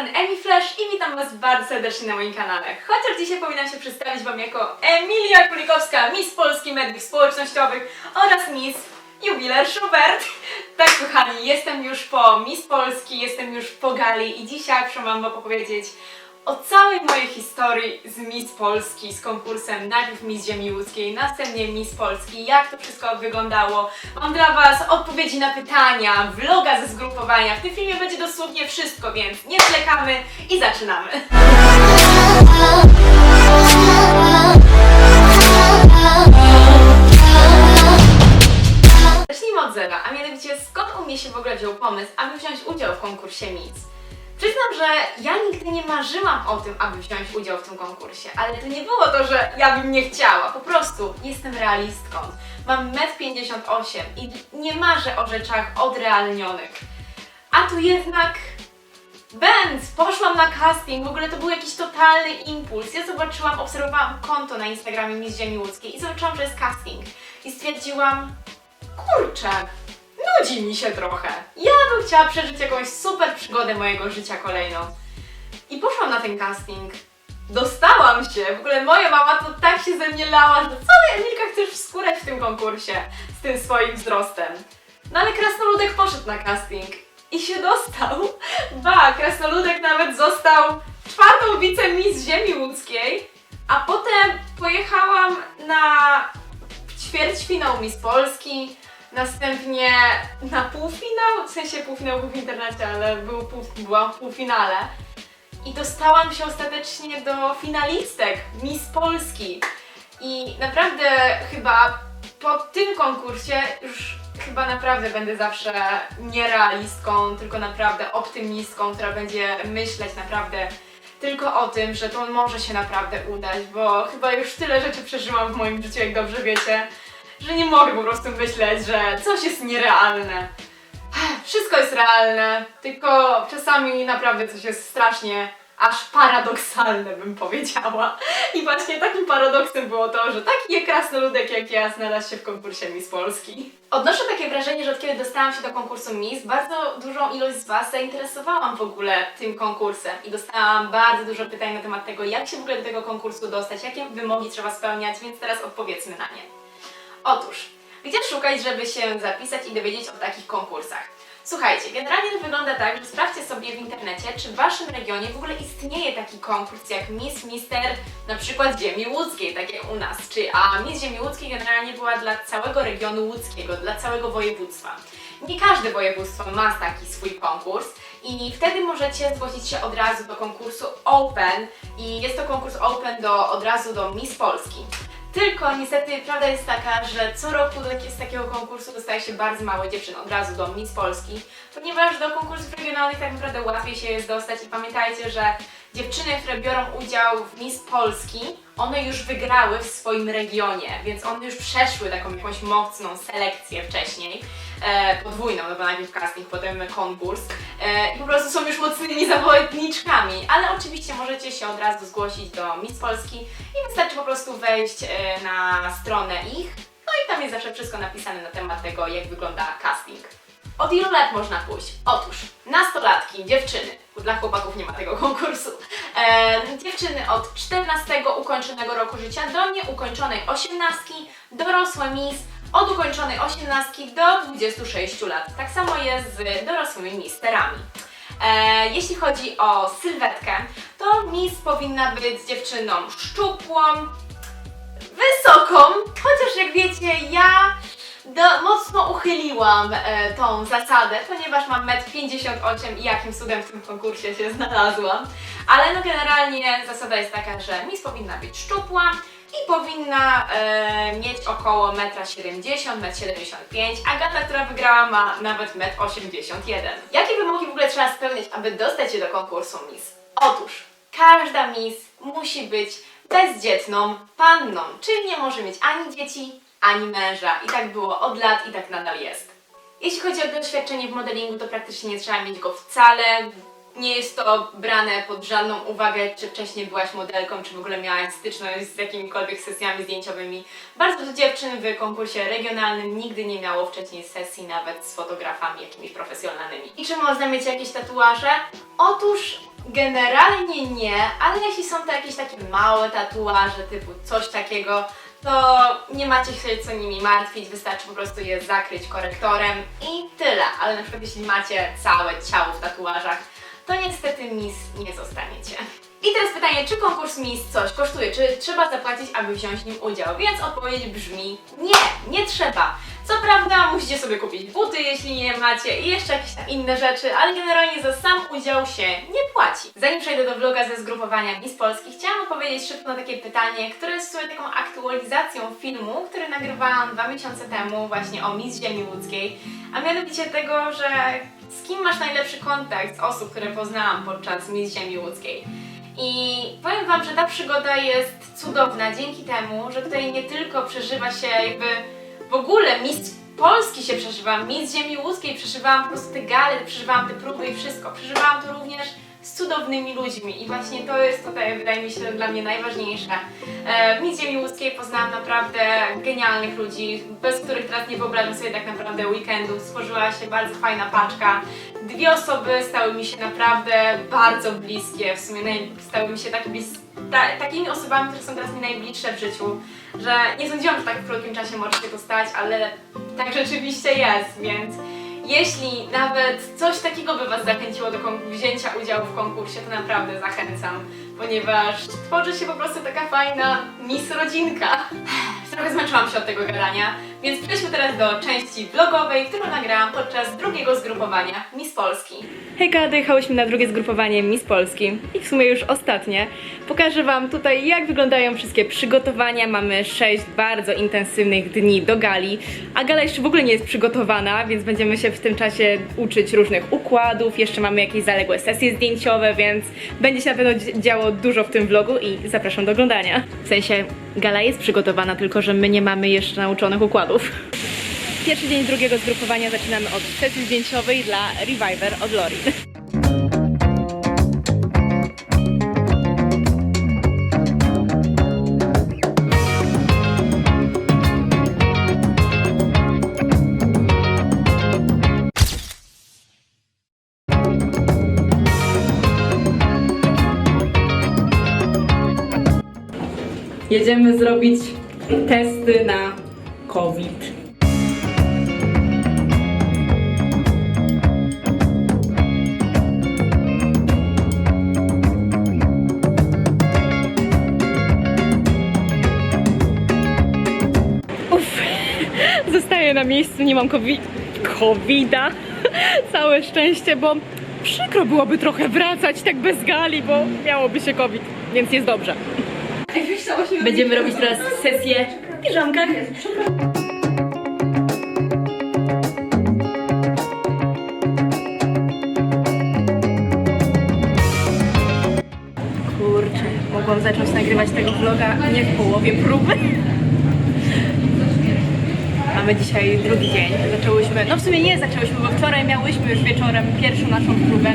strony Emi Flash i witam Was bardzo serdecznie na moim kanale. Chociaż dzisiaj powinnam się przedstawić Wam jako Emilia Kulikowska, Miss Polski Mediów Społecznościowych oraz Miss Jubiler Schubert. Tak kochani, jestem już po Miss Polski, jestem już po gali i dzisiaj muszę Wam opowiedzieć o całej mojej historii z Miss Polski, z konkursem najpierw Miss Ziemi Łódzkiej, następnie Miss Polski, jak to wszystko wyglądało. Mam dla Was odpowiedzi na pytania, vloga ze zgrupowania. W tym filmie będzie dosłownie wszystko, więc nie zwlekamy i zaczynamy. Zacznijmy od zera, a mianowicie skąd u mnie się w ogóle wziął pomysł, aby wziąć udział w konkursie Miss? Przyznam, że ja nigdy nie marzyłam o tym, aby wziąć udział w tym konkursie, ale to nie było to, że ja bym nie chciała. Po prostu jestem realistką. Mam 1,58 m i nie marzę o rzeczach odrealnionych. A tu jednak Będz! Poszłam na casting, w ogóle to był jakiś totalny impuls. Ja zobaczyłam, obserwowałam konto na Instagramie Miss Ziemi Łódzkiej i zobaczyłam, że jest casting. I stwierdziłam, kurczę, nudzi mi się trochę. Ja bym chciała przeżyć jakąś super przygodę mojego życia kolejną. I poszłam na ten casting. Dostałam się! W ogóle moja mama to tak się ze mnie lała, że co ty Emilka chcesz wskórać w tym konkursie z tym swoim wzrostem. No ale Krasnoludek poszedł na casting i się dostał. Ba, Krasnoludek nawet został czwartą wicemis Ziemi Łódzkiej, a potem pojechałam na ćwierćfinał Miss Polski, następnie na półfinał, w sensie półfinał był w internecie, ale był pół, byłam w półfinale. I dostałam się ostatecznie do finalistek Miss Polski. I naprawdę chyba po tym konkursie już chyba naprawdę będę zawsze nie realistką, tylko naprawdę optymistką, która będzie myśleć naprawdę tylko o tym, że to może się naprawdę udać, bo chyba już tyle rzeczy przeżyłam w moim życiu, jak dobrze wiecie, że nie mogę po prostu myśleć, że coś jest nierealne. Wszystko jest realne, tylko czasami naprawdę coś jest strasznie aż paradoksalne bym powiedziała. I właśnie takim paradoksem było to, że taki krasnoludek jak ja znalazł się w konkursie Miss Polski. Odnoszę takie wrażenie, że od kiedy dostałam się do konkursu Miss, bardzo dużą ilość z Was zainteresowałam w ogóle tym konkursem i dostałam bardzo dużo pytań na temat tego, jak się w ogóle do tego konkursu dostać, jakie wymogi trzeba spełniać, więc teraz odpowiedzmy na nie. Otóż, gdzie szukać, żeby się zapisać i dowiedzieć o takich konkursach? Słuchajcie, generalnie to wygląda tak, że sprawdźcie sobie w internecie, czy w Waszym regionie w ogóle istnieje taki konkurs jak Miss Mister na przykład Ziemi Łódzkiej, tak jak u nas. Czy, a Miss Ziemi Łódzkiej generalnie była dla całego regionu łódzkiego, dla całego województwa. Nie każde województwo ma taki swój konkurs i wtedy możecie zgłosić się od razu do konkursu Open i jest to konkurs Open do, od razu do Miss Polski. Tylko niestety prawda jest taka, że co roku do, z takiego konkursu dostaje się bardzo małe dziewczyny od razu do Miss Polski, ponieważ do konkursów regionalnych tak naprawdę łatwiej się jest dostać. I pamiętajcie, że dziewczyny, które biorą udział w Miss Polski, one już wygrały w swoim regionie, więc one już przeszły taką jakąś mocną selekcję wcześniej, e, podwójną, no bo najpierw casting, potem konkurs e, i po prostu są już mocnymi zawodniczkami, ale oczywiście możecie się od razu zgłosić do Miss Polski i wystarczy po prostu wejść e, na stronę ich, no i tam jest zawsze wszystko napisane na temat tego, jak wygląda casting. Od ilu lat można pójść? Otóż nastolatki, dziewczyny, dla chłopaków nie ma tego konkursu. E, dziewczyny od 14 ukończonego roku życia do nieukończonej 18, dorosłe mis od ukończonej 18 do 26 lat. Tak samo jest z dorosłymi misterami. E, jeśli chodzi o sylwetkę, to mis powinna być dziewczyną szczupłą, wysoką, chociaż jak wiecie, ja do, mocno uchyliłam e, tą zasadę, ponieważ mam 1,58 m i jakim cudem w tym konkursie się znalazłam. Ale no generalnie zasada jest taka, że mis powinna być szczupła i powinna e, mieć około 1,70 m, 1,75 m. Agata, która wygrała ma nawet 1,81 m. Jakie wymogi w ogóle trzeba spełniać, aby dostać się do konkursu Miss? Otóż każda Miss musi być bezdzietną panną, czyli nie może mieć ani dzieci, ani męża. I tak było od lat i tak nadal jest. Jeśli chodzi o doświadczenie w modelingu, to praktycznie nie trzeba mieć go wcale. Nie jest to brane pod żadną uwagę, czy wcześniej byłaś modelką, czy w ogóle miałaś styczność z jakimikolwiek sesjami zdjęciowymi. Bardzo dużo dziewczyn w konkursie regionalnym nigdy nie miało wcześniej sesji nawet z fotografami jakimiś profesjonalnymi. I czy można mieć jakieś tatuaże? Otóż Generalnie nie, ale jeśli są to jakieś takie małe tatuaże, typu coś takiego, to nie macie się co nimi martwić, wystarczy po prostu je zakryć korektorem i tyle. Ale na przykład jeśli macie całe ciało w tatuażach, to niestety Miss nie zostaniecie. I teraz pytanie, czy konkurs Miss coś kosztuje? Czy trzeba zapłacić, aby wziąć w nim udział? Więc odpowiedź brzmi nie, nie trzeba. Co prawda musicie sobie kupić buty, jeśli nie macie i jeszcze jakieś tam inne rzeczy, ale generalnie za sam udział się nie płaci. Zanim przejdę do vloga ze zgrupowania Miss Polski, chciałam odpowiedzieć szybko na takie pytanie, które jest w sumie taką aktualizacją filmu, który nagrywałam dwa miesiące temu właśnie o Miss Ziemi Łódzkiej, a mianowicie tego, że z kim masz najlepszy kontakt z osób, które poznałam podczas Miss Ziemi Łódzkiej. I powiem Wam, że ta przygoda jest cudowna dzięki temu, że tutaj nie tylko przeżywa się jakby w ogóle Miss Polski się przeżywa, Miss Ziemi Łódzkiej przeżywałam po prostu te gale, przeżywałam te próby i wszystko. Przeżywałam to również z cudownymi ludźmi i właśnie to jest tutaj, wydaje mi się, dla mnie najważniejsze. E, W Miss Ziemi Łódzkiej poznałam naprawdę genialnych ludzi, bez których teraz nie wyobrażam sobie tak naprawdę weekendu. Stworzyła się bardzo fajna paczka. Dwie osoby stały mi się naprawdę bardzo bliskie, w sumie stały mi się blis, ta, takimi osobami, które są teraz mi najbliższe w życiu, że nie sądziłam, że tak w krótkim czasie może się to stać, ale tak rzeczywiście jest, więc jeśli nawet coś takiego by Was zachęciło do wzięcia udziału w konkursie, to naprawdę zachęcam, ponieważ tworzy się po prostu taka fajna Miss Rodzinka. Trochę zmęczyłam się od tego gadania, więc przejdźmy teraz do części vlogowej, którą nagrałam podczas drugiego zgrupowania Miss Polski. Hejka, dojechałyśmy na drugie zgrupowanie Miss Polski i w sumie już ostatnie. Pokażę Wam tutaj, jak wyglądają wszystkie przygotowania. Mamy 6 bardzo intensywnych dni do gali, a gala jeszcze w ogóle nie jest przygotowana, więc będziemy się w tym czasie uczyć różnych układów. Jeszcze mamy jakieś zaległe sesje zdjęciowe, więc będzie się na pewno dzi- działo dużo w tym vlogu i zapraszam do oglądania. W sensie, gala jest przygotowana, tylko że my nie mamy jeszcze nauczonych układów. Pierwszy dzień drugiego zgrupowania zaczynamy od sesji zdjęciowej dla Reviver od Lorin. Jedziemy zrobić testy na COVID. Uff, zostaję na miejscu, nie mam COVID COVID-a. Całe szczęście, bo przykro byłoby trochę wracać tak bez gali, bo miałoby się COVID, więc jest dobrze. Będziemy robić teraz sesję w piżamkach. Kurczę, mogłam zacząć nagrywać tego vloga nie w połowie próby. Mamy dzisiaj drugi dzień. Zaczęłyśmy, no w sumie nie zaczęłyśmy, bo wczoraj miałyśmy już wieczorem pierwszą naszą próbę.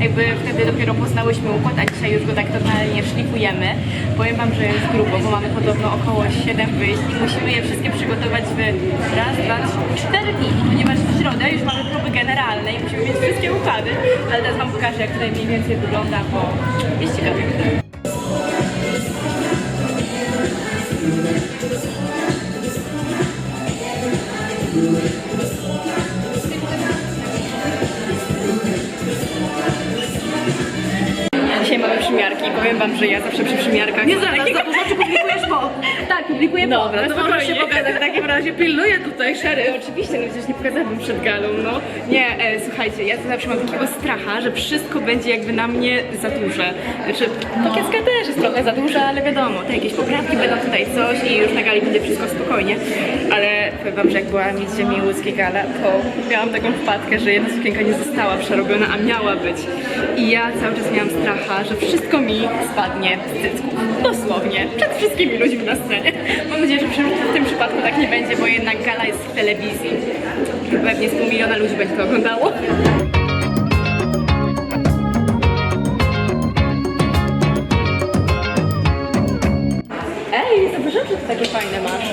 Jakby wtedy dopiero poznałyśmy układ, a dzisiaj już go tak totalnie szlifujemy. Powiem Wam, że jest grubo, bo mamy podobno około 7 wyjść i musimy je wszystkie przygotować w raz, dwa, trzy, cztery dni, ponieważ w środę już mamy próby generalne i musimy mieć wszystkie układy. Ale teraz Wam pokażę, jak tutaj mniej więcej wygląda, bo jest ciekawie. Przymiarki. Powiem wam, że ja zawsze przy przymiarkach. Nie zaraz, za dużo czy publikujesz po? Tak, publikuję. Dobra, to możesz się pokazać. W takim razie pilnuję tutaj szeryf. Oczywiście, no przecież nie pokazałabym przed galą, no. Nie, e, słuchajcie, ja zawsze mam takiego stracha, że wszystko będzie jakby na mnie za duże. Znaczy, pakietka też jest trochę za duża, ale wiadomo, te jakieś poprawki będą tutaj coś i już na gali będzie wszystko spokojnie. Ale powiem wam, że jak była Miss Ziemi Łódzkiej gala, to miałam taką wpadkę, że jedna sukienka nie została przerobiona, a miała być. I ja cały czas miałam stracha, że wszystko mi spadnie z cycków. Dosłownie, przed wszystkimi ludźmi na scenie. Mam nadzieję, że w tym przypadku tak nie będzie, bo jednak gala jest w telewizji. Pewnie z pół miliona ludzi będzie to oglądało. Ej, zauważyłam, że to takie fajne masz.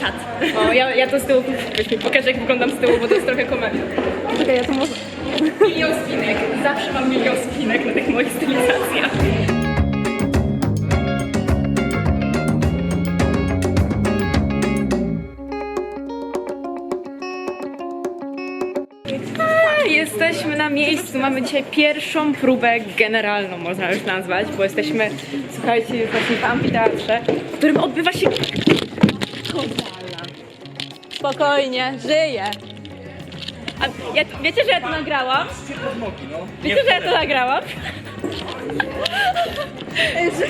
Czat. O, ja, ja to z tyłu, weź mi pokażę jak wyglądam z tyłu, bo to jest trochę komedia. Czekaj, ja to może... Milion spinek. Zawsze mam milion spinek na tych moich stylizacji. mamy dzisiaj pierwszą próbę generalną, można już nazwać, bo jesteśmy, słuchajcie, już właśnie w amfiteatrze, w którym odbywa się gala. Spokojnie, żyję. A ja, wiecie, że ja to nagrałam? Wiecie, że ja to nagrałam?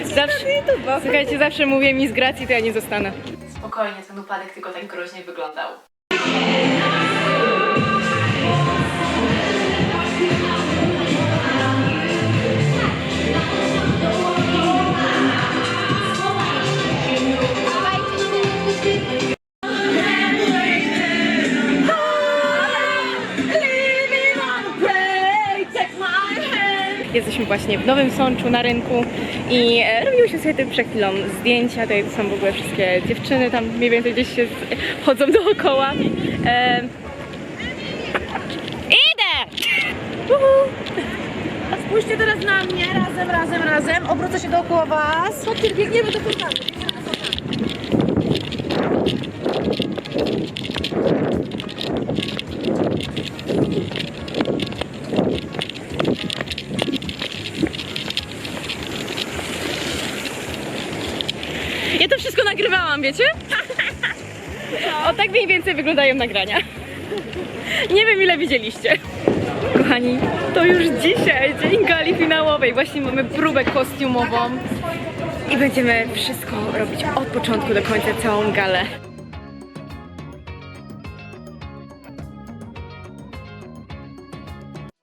Zawsze, słuchajcie, zawsze mówię mi z gracji, to ja nie zostanę. Spokojnie, ten upadek tylko tak groźnie wyglądał. Jesteśmy właśnie w Nowym Sączu na rynku i e, robiłyśmy sobie tutaj przed chwilą zdjęcia. Tutaj są w ogóle wszystkie dziewczyny, tam mniej więcej gdzieś się chodzą dookoła. E, idę! Uhu. A spójrzcie teraz na mnie, razem, razem, razem. Obrócę się dookoła was. Chodźcie, biegniemy do fontany. biegniemy do fontany. Ja to wszystko nagrywałam, wiecie? O tak mniej więcej wyglądają nagrania. Nie wiem ile widzieliście. Kochani, to już dzisiaj, dzień gali finałowej. Właśnie mamy próbę kostiumową i będziemy wszystko robić od początku do końca, całą galę.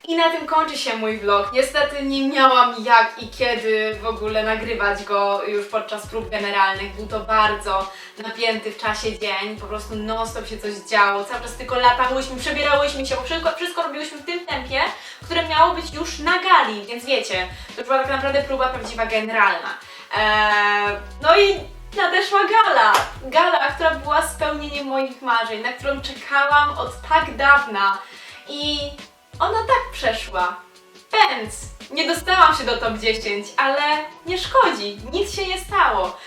I na tym kończy się mój vlog. Niestety nie miałam jak i kiedy w ogóle nagrywać go już podczas prób generalnych. Był to bardzo napięty w czasie dzień, po prostu non stop się coś działo. Cały czas tylko latałyśmy, przebierałyśmy się, bo wszystko, wszystko robiłyśmy w tym tempie, które miało być już na gali, więc wiecie, to była tak naprawdę próba prawdziwa generalna. Eee, no i nadeszła gala. Gala, która była spełnieniem moich marzeń, na którą czekałam od tak dawna. I ona tak przeszła. Pędz! Nie dostałam się do top 10, ale nie szkodzi, nic się nie stało.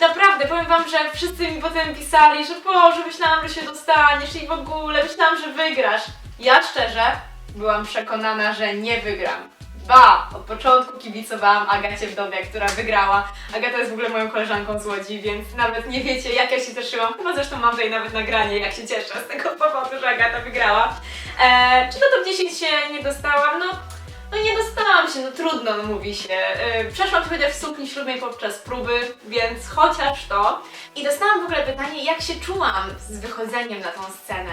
Naprawdę, powiem wam, że wszyscy mi potem pisali, że Boże, myślałam, że się dostaniesz i w ogóle myślałam, że wygrasz. Ja szczerze byłam przekonana, że nie wygram. Ba! Od początku kibicowałam Agacie Wdowie, która wygrała. Agata jest w ogóle moją koleżanką z Łodzi, więc nawet nie wiecie, jak ja się cieszyłam. Chyba zresztą mam tutaj nawet nagranie, jak się cieszę z tego powodu, że Agata wygrała. Eee, czy do top 10 się nie dostałam? No, no nie dostałam się, no trudno, no mówi się. Eee, przeszłam chociaż w sukni ślubnej podczas próby, więc chociaż to. I dostałam w ogóle pytanie, jak się czułam z wychodzeniem na tą scenę.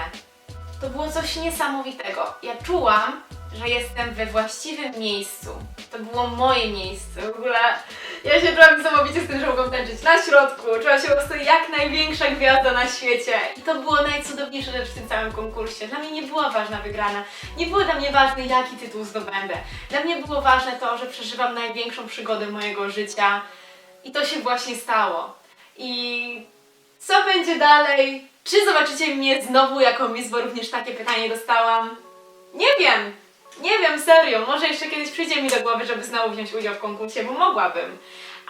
To było coś niesamowitego. Ja czułam, że jestem we właściwym miejscu. To było moje miejsce. W ogóle ja się czułam niesamowicie z tym, że mogłam tańczyć na środku. Czułam się po prostu jak największa gwiazda na świecie. I to było najcudowniejsza rzecz w tym całym konkursie. Dla mnie nie była ważna wygrana. Nie było dla mnie ważne, jaki tytuł zdobędę. Dla mnie było ważne to, że przeżywam największą przygodę mojego życia. I to się właśnie stało. I co będzie dalej? Czy zobaczycie mnie znowu jako Miss, bo również takie pytanie dostałam? Nie wiem. Nie wiem, serio. Może jeszcze kiedyś przyjdzie mi do głowy, żeby znowu wziąć udział w konkursie, bo mogłabym.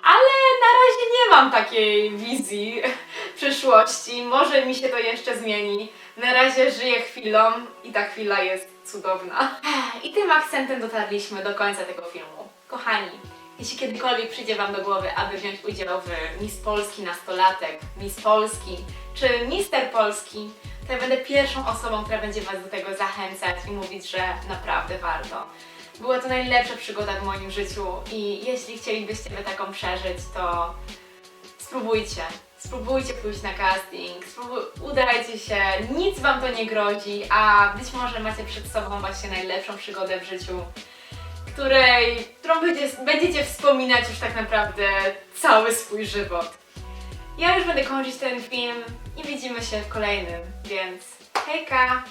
Ale na razie nie mam takiej wizji przyszłości. Może mi się to jeszcze zmieni. Na razie żyję chwilą i ta chwila jest cudowna. I tym akcentem dotarliśmy do końca tego filmu. Kochani, jeśli kiedykolwiek przyjdzie Wam do głowy, aby wziąć udział w Miss Polski nastolatek, Miss Polski czy Mister Polski, to ja będę pierwszą osobą, która będzie Was do tego zachęcać i mówić, że naprawdę warto. Była to najlepsza przygoda w moim życiu i jeśli chcielibyście by taką przeżyć, to spróbujcie. Spróbujcie pójść na casting, spróbuj, udajcie się, nic Wam to nie grozi, a być może macie przed sobą właśnie najlepszą przygodę w życiu, której, którą będzie, będziecie wspominać już tak naprawdę cały swój żywot. Ja już będę kończyć ten film i widzimy się w kolejnym, więc hejka!